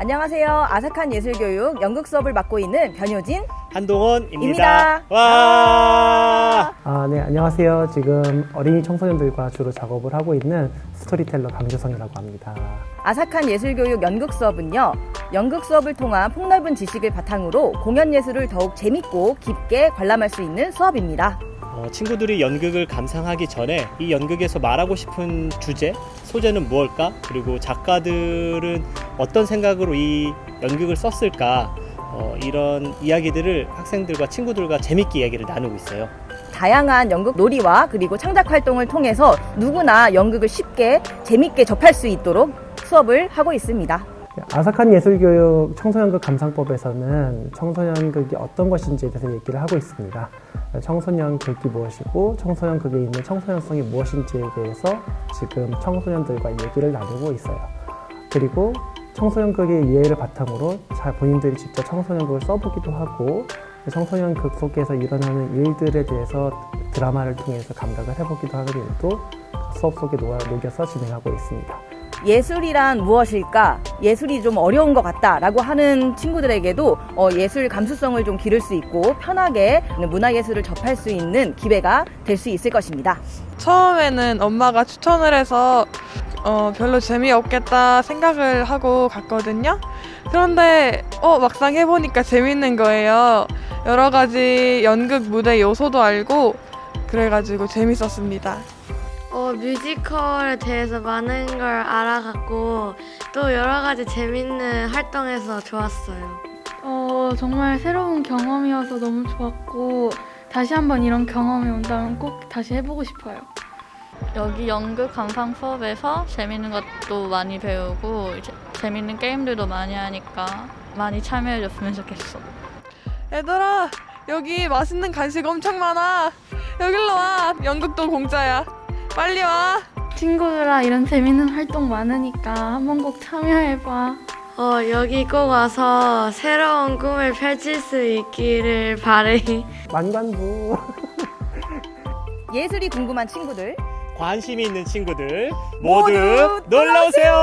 안녕하세요. 아삭한 예술교육 연극 수업을 맡고 있는 변효진. 한동원입니다. 입니다. 와! 아, 네, 안녕하세요. 지금 어린이 청소년들과 주로 작업을 하고 있는 스토리텔러 강주성이라고 합니다. 아삭한 예술교육 연극 수업은요, 연극 수업을 통한 폭넓은 지식을 바탕으로 공연 예술을 더욱 재밌고 깊게 관람할 수 있는 수업입니다. 어, 친구들이 연극을 감상하기 전에 이 연극에서 말하고 싶은 주제, 소재는 무엇일까? 그리고 작가들은 어떤 생각으로 이 연극을 썼을까? 어, 이런 이야기들을 학생들과 친구들과 재밌게 이야기를 나누고 있어요. 다양한 연극 놀이와 그리고 창작 활동을 통해서 누구나 연극을 쉽게 재밌게 접할 수 있도록 수업을 하고 있습니다. 아삭한 예술교육 청소년극 감상법에서는 청소년극이 어떤 것인지에 대해서 얘기를 하고 있습니다. 청소년극이 무엇이고 청소년극에 있는 청소년성이 무엇인지에 대해서 지금 청소년들과 얘기를 나누고 있어요. 그리고 청소년극의 이해를 바탕으로 잘 본인들이 직접 청소년극을 써보기도 하고 청소년극 속에서 일어나는 일들에 대해서 드라마를 통해서 감각을 해보기도 하는 일도 수업 속에 녹여서 진행하고 있습니다. 예술이란 무엇일까? 예술이 좀 어려운 것 같다라고 하는 친구들에게도 어, 예술 감수성을 좀 기를 수 있고 편하게 문화예술을 접할 수 있는 기회가 될 수 있을 것입니다. 처음에는 엄마가 추천을 해서 어, 별로 재미없겠다 생각을 하고 갔거든요. 그런데 어, 막상 해보니까 재밌는 거예요. 여러 가지 연극 무대 요소도 알고 그래가지고 재밌었습니다. 어, 뮤지컬에 대해서 많은 걸 알아갔고 또 여러 가지 재밌는 활동해서 좋았어요. 어, 정말 새로운 경험이어서 너무 좋았고 다시 한번 이런 경험이 온다면 꼭 다시 해보고 싶어요. 여기 연극 감상 수업에서 재밌는 것도 많이 배우고 이제 재밌는 게임들도 많이 하니까 많이 참여해줬으면 좋겠어. 얘들아 여기 맛있는 간식 엄청 많아. 여길로 와. 연극도 공짜야. 빨리 와. 친구들아 이런 재밌는 활동 많으니까 한번 꼭 참여해봐. 어, 여기 꼭 와서 새로운 꿈을 펼칠 수 있기를 바래. 만관부. 예술이 궁금한 친구들 관심이 있는 친구들 모두 모두 놀러 오세요.